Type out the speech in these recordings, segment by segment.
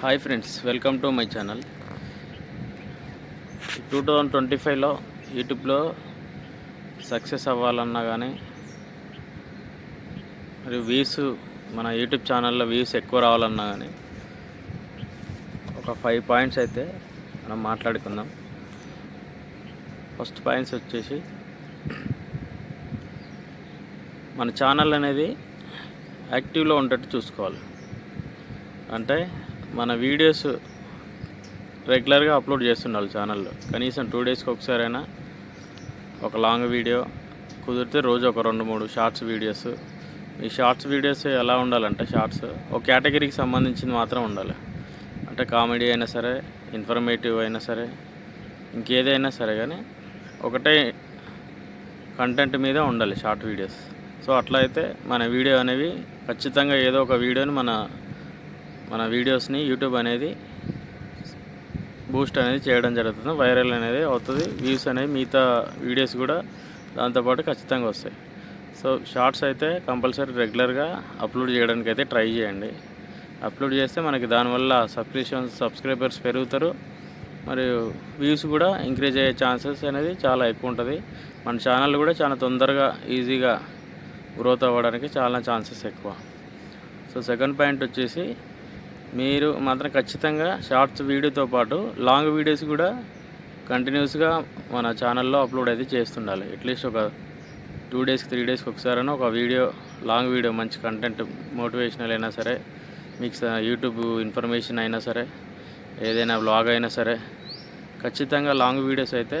Hi friends welcome to my channel. Two thousand twenty ఫైవ్లో యూట్యూబ్లో success అవ్వాలన్నా కానీ మరి వ్యూస్ మన యూట్యూబ్ ఛానల్లో వ్యూస్ ఎక్కువ రావాలన్నా కానీ ఒక ఫైవ్ పాయింట్స్ అయితే మనం మాట్లాడుకుందాం. ఫస్ట్ పాయింట్స్ వచ్చేసి మన ఛానల్ అనేది యాక్టివ్లో ఉండేట్టు చూసుకోవాలి. అంటే మన వీడియోస్ రెగ్యులర్గా అప్లోడ్ చేస్తుండాలి ఛానల్లో. కనీసం టూ డేస్కి ఒకసారైనా ఒక లాంగ్ వీడియో కుదిరితే రోజు ఒక రెండు మూడు షార్ట్స్ వీడియోస్. ఈ షార్ట్స్ వీడియోస్ ఎలా ఉండాలంటే షార్ట్స్ ఒక కేటగిరీకి సంబంధించింది మాత్రం ఉండాలి. అంటే కామెడీ అయినా సరే ఇన్ఫర్మేటివ్ అయినా సరే ఇంకేదైనా సరే కానీ ఒకటే కంటెంట్ మీద ఉండాలి షార్ట్ వీడియోస్. సో అట్లా అయితే మన వీడియో అనేవి ఖచ్చితంగా ఏదో ఒక వీడియోని మన మన వీడియోస్ని యూట్యూబ్ అనేది బూస్ట్ అనేది చేయడం జరుగుతుంది. వైరల్ అనేది అవుతుంది. వ్యూస్ అనేవి మిగతా వీడియోస్ కూడా దాంతోపాటు ఖచ్చితంగా వస్తాయి. సో షార్ట్స్ అయితే కంపల్సరీ రెగ్యులర్గా అప్లోడ్ చేయడానికి అయితే ట్రై చేయండి. అప్లోడ్ చేస్తే మనకి దానివల్ల సబ్స్క్రిప్షన్స్ సబ్స్క్రైబర్స్ పెరుగుతారు. మరియు వ్యూస్ కూడా ఇంక్రీజ్ అయ్యే ఛాన్సెస్ అనేది చాలా ఎక్కువ ఉంటుంది. మన ఛానల్ కూడా చాలా తొందరగా ఈజీగా గ్రోత్ అవ్వడానికి చాలా ఛాన్సెస్ ఎక్కువ. సో సెకండ్ పాయింట్ వచ్చేసి మీరు మాత్రం ఖచ్చితంగా షార్ట్స్ వీడియోతో పాటు లాంగ్ వీడియోస్ కూడా కంటిన్యూస్గా మన ఛానల్లో అప్లోడ్ అయితే చేస్తుండాలి. అట్లీస్ట్ ఒక టూ డేస్కి త్రీ డేస్కి ఒకసారైనా ఒక వీడియో లాంగ్ వీడియో మంచి కంటెంట్ మోటివేషనల్ అయినా సరే మీకు యూట్యూబ్ ఇన్ఫర్మేషన్ అయినా సరే ఏదైనా బ్లాగ్ అయినా సరే ఖచ్చితంగా లాంగ్ వీడియోస్ అయితే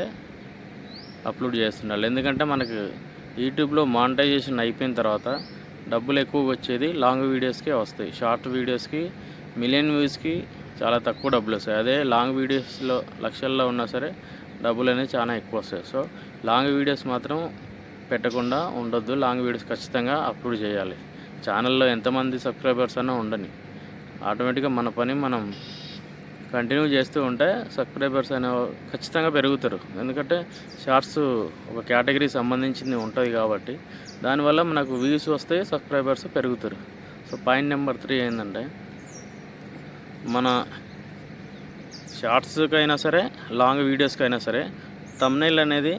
అప్లోడ్ చేస్తుండాలి. ఎందుకంటే మనకు యూట్యూబ్లో మానిటైజేషన్ అయిపోయిన తర్వాత డబ్బులు ఎక్కువగా వచ్చేది లాంగ్ వీడియోస్కే వస్తాయి. షార్ట్ వీడియోస్కి మిలియన్ వ్యూస్కి చాలా తక్కువ డబ్బులు వస్తాయి. అదే లాంగ్ వీడియోస్లో లక్షల్లో ఉన్నా సరే డబ్బులు అనేది చాలా ఎక్కువ వస్తాయి. సో లాంగ్ వీడియోస్ మాత్రం పెట్టకుండా ఉండొద్దు. లాంగ్ వీడియోస్ ఖచ్చితంగా అప్లోడ్ చేయాలి. ఛానల్లో ఎంతమంది సబ్స్క్రైబర్స్ అన్నా ఉండని. ఆటోమేటిక్గా మన పని మనం కంటిన్యూ చేస్తూ ఉంటే సబ్స్క్రైబర్స్ అనే ఖచ్చితంగా పెరుగుతారు. ఎందుకంటే షార్ట్స్ ఒక కేటగిరీ సంబంధించింది ఉంటుంది కాబట్టి దానివల్ల మనకు వ్యూస్ వస్తే సబ్స్క్రైబర్స్ పెరుగుతారు. సో పాయింట్ నెంబర్ త్రీ ఏంటంటే మన షార్ట్స్కి అయినా సరే లాంగ్ వీడియోస్కైనా సరే తమ్నైల్ అనేది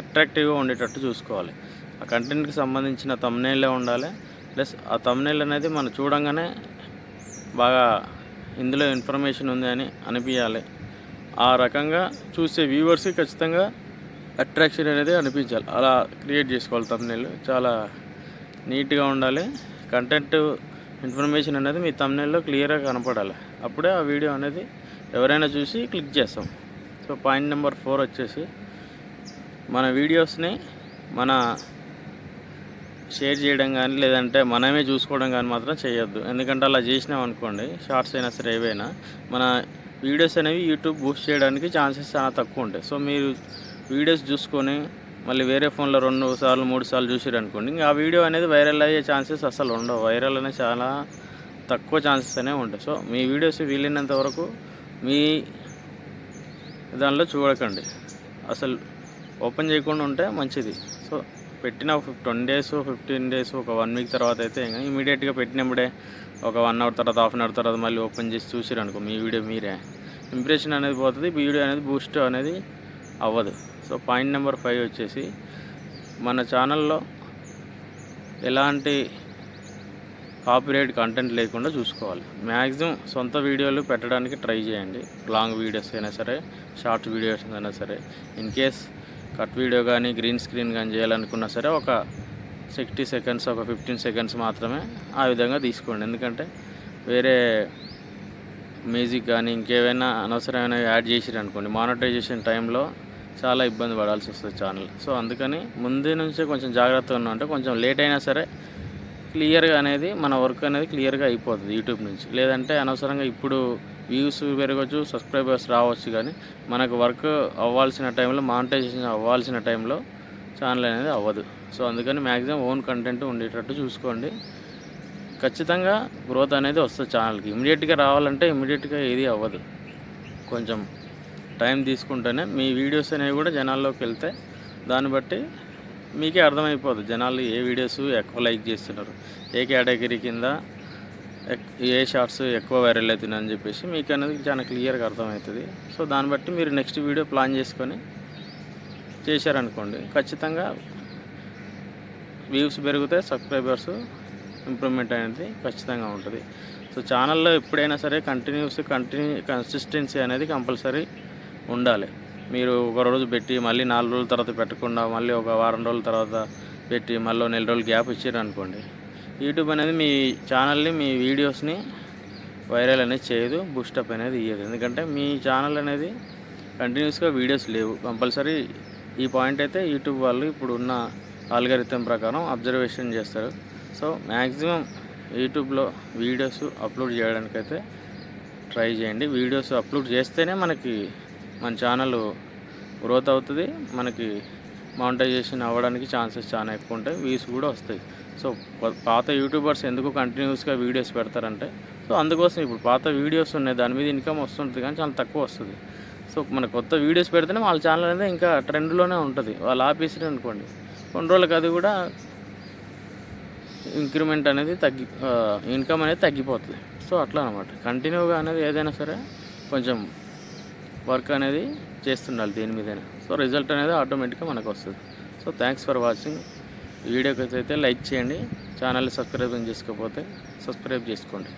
అట్రాక్టివ్గా ఉండేటట్టు చూసుకోవాలి. ఆ కంటెంట్కి సంబంధించిన తమ్నైలే ఉండాలి ప్లస్ ఆ తమ్నైల్ అనేది మనం చూడంగానే బాగా ఇందులో ఇన్ఫర్మేషన్ ఉంది అని అనిపించాలి ఆ రకంగా చూసే వ్యూవర్స్కి ఖచ్చితంగా అట్రాక్షన్ అనేది అనిపించాలి. అలా క్రియేట్ చేసుకోవాలి తమ్నైల్ చాలా నీట్గా ఉండాలి. కంటెంట్ ఇన్ఫర్మేషన్ అనేది మీ తమ్నెల్లో క్లియర్గా కనపడాలి. అప్పుడే ఆ వీడియో అనేది ఎవరైనా చూసి క్లిక్ చేస్తాం. సో పాయింట్ నెంబర్ ఫోర్ వచ్చేసి మన వీడియోస్ని మన షేర్ చేయడం కానీ లేదంటే మనమే చూసుకోవడం కానీ మాత్రం చేయొద్దు. ఎందుకంటే అలా చేసినాం అనుకోండి షార్ట్స్ అయినా సరే ఏవైనా మన వీడియోస్ అనేవి యూట్యూబ్ బూస్ట్ చేయడానికి ఛాన్సెస్ చాలా తక్కువ ఉంటాయి. సో మీరు వీడియోస్ చూసుకొని మళ్ళీ వేరే ఫోన్లో రెండు సార్లు మూడు సార్లు చూసారు అనుకోండి. ఇంకా ఆ వీడియో అనేది వైరల్ అయ్యే ఛాన్సెస్ అసలు ఉండవు. వైరల్ అనేది చాలా తక్కువ ఛాన్సెస్ అనేవి ఉంటాయి. సో మీ వీడియోస్ వీలైనంత వరకు మీ దానిలో చూడకండి. అసలు ఓపెన్ చేయకుండా ఉంటే మంచిది. సో పెట్టిన ట్వంటీ డేస్ ఫిఫ్టీన్ డేస్ ఒక వన్ వీక్ తర్వాత అయితే ఇంకా ఇమీడియట్గా పెట్టినప్పుడే ఒక వన్ అవర్ తర్వాత హాఫ్ అన్ అవర్ తర్వాత మళ్ళీ ఓపెన్ చేసి చూసారు అనుకో మీ వీడియో మీరే. ఇంప్రెషన్ అనేది పోతుంది వీడియో అనేది బూస్ట్ అనేది అవ్వదు. సో పాయింట్ నెంబర్ ఫైవ్ వచ్చేసి మన ఛానల్లో ఎలాంటి కాపీరైట్ కంటెంట్ లేకుండా చూసుకోవాలి. మ్యాక్సిమం సొంత వీడియోలు పెట్టడానికి ట్రై చేయండి. లాంగ్ వీడియోస్ అయినా సరే షార్ట్ వీడియోస్ అయినా సరే ఇన్ కేస్ కట్ వీడియో కానీ గ్రీన్ స్క్రీన్ కానీ చేయాలనుకున్నా సరే ఒక సిక్స్టీ సెకండ్స్ ఒక ఫిఫ్టీన్ సెకండ్స్ మాత్రమే ఆ విధంగా తీసుకోండి. ఎందుకంటే వేరే మ్యూజిక్ కానీ ఇంకేమైనా అనవసరమైన యాడ్ చేసిరనుకోండి మానిటైజేషన్ టైంలో చాలా ఇబ్బంది పడాల్సి వస్తుంది ఛానల్ సో అందుకని ముందు నుంచే కొంచెం జాగ్రత్తగా ఉన్నాం అంటే కొంచెం లేట్ అయినా సరే క్లియర్గా అనేది మన వర్క్ అనేది క్లియర్గా అయిపోతుంది యూట్యూబ్ నుంచి. లేదంటే అనవసరంగా ఇప్పుడు వ్యూస్ పెరగవచ్చు సబ్స్క్రైబర్స్ రావచ్చు కానీ మనకు వర్క్ అవ్వాల్సిన టైంలో మానిటైజేషన్ అవ్వాల్సిన టైంలో ఛానల్ అనేది అవ్వదు. సో అందుకని మ్యాక్సిమం ఓన్ కంటెంట్ ఉండేటట్టు చూసుకోండి. ఖచ్చితంగా గ్రోత్ అనేది వస్తుంది ఛానల్కి ఇమీడియట్గా రావాలంటే ఇమీడియట్గా ఏది అవ్వదు. కొంచెం టైం తీసుకుంటేనే మీ వీడియోస్ అనేవి కూడా జనాల్లోకి వెళ్తే దాన్ని బట్టి మీకే అర్థమైపోదు. జనాలు ఏ వీడియోస్ ఎక్కువ లైక్ చేస్తున్నారు? ఏ కేటగిరీ కింద ఎక్- ఏ షార్ట్స్ ఎక్కువ వైరల్ అవుతున్నాయి అని చెప్పేసి మీకు అనేది చాలా క్లియర్గా అర్థమవుతుంది. సో దాన్ని బట్టి మీరు నెక్స్ట్ వీడియో ప్లాన్ చేసుకొని చేశారనుకోండి ఖచ్చితంగా వ్యూస్ పెరిగితే సబ్స్క్రైబర్స్ ఇంప్రూవ్మెంట్ అనేది ఖచ్చితంగా ఉంటుంది. సో ఛానల్లో ఎప్పుడైనా సరే కంటిన్యూస్ కంటిన్యూ కన్సిస్టెన్సీ అనేది కంపల్సరీ ఉండాలి. మీరు ఒక రోజు పెట్టి మళ్ళీ నాలుగు రోజుల తర్వాత పెట్టకుండా మళ్ళీ ఒక వారం రోజుల తర్వాత పెట్టి మళ్ళీ నెల రోజులు గ్యాప్ ఇచ్చారు అనుకోండి యూట్యూబ్ అనేది మీ ఛానల్ని మీ వీడియోస్ని వైరల్ అనేది చేయదు బూస్టప్ అనేది ఇయ్యదు. ఎందుకంటే మీ ఛానల్ అనేది కంటిన్యూస్గా వీడియోస్ లేవు. కంపల్సరీ ఈ పాయింట్ అయితే యూట్యూబ్ వాళ్ళు ఇప్పుడు ఉన్న ఆల్గరిథం ప్రకారం అబ్జర్వేషన్ చేస్తారు. సో మ్యాక్సిమం యూట్యూబ్లో వీడియోస్ అప్లోడ్ చేయడానికైతే ట్రై చేయండి. వీడియోస్ అప్లోడ్ చేస్తేనే మనకి మన ఛానల్ గ్రోత్ అవుతుంది. మనకి మానిటైజేషన్ అవ్వడానికి ఛాన్సెస్ చాలా ఎక్కువ ఉంటాయి వ్యూస్ కూడా వస్తాయి. సో పాత యూట్యూబర్స్ ఎందుకు కంటిన్యూస్గా వీడియోస్ పెడతారంటే సో అందుకోసం ఇప్పుడు పాత వీడియోస్ ఉన్నాయి. దాని మీద ఇన్కమ్ వస్తుంటుంది కానీ చాలా తక్కువ వస్తుంది. సో మన కొత్త వీడియోస్ పెడితేనే వాళ్ళ ఛానల్ అనేది ఇంకా ట్రెండ్లోనే ఉంటుంది. వాళ్ళు ఆపేసారు అనుకోండి. కొన్ని రోజులకి అది కూడా ఇంక్రిమెంట్ అనేది తగ్గి ఇన్కమ్ అనేది తగ్గిపోతుంది. సో అట్లా అనమాట కంటిన్యూగా అనేది ఏదైనా సరే కొంచెం వర్క్ అనేది చేస్తుండాలి దేని మీదైనా. సో రిజల్ట్ అనేది ఆటోమేటిక్గా మనకు వస్తుంది. So thanks for watching. వీడియోకి అయితే లైక్ చేయండి. ఛానల్ సబ్స్క్రైబ్ చేసుకోకపోతే సబ్స్క్రైబ్ చేసుకోండి.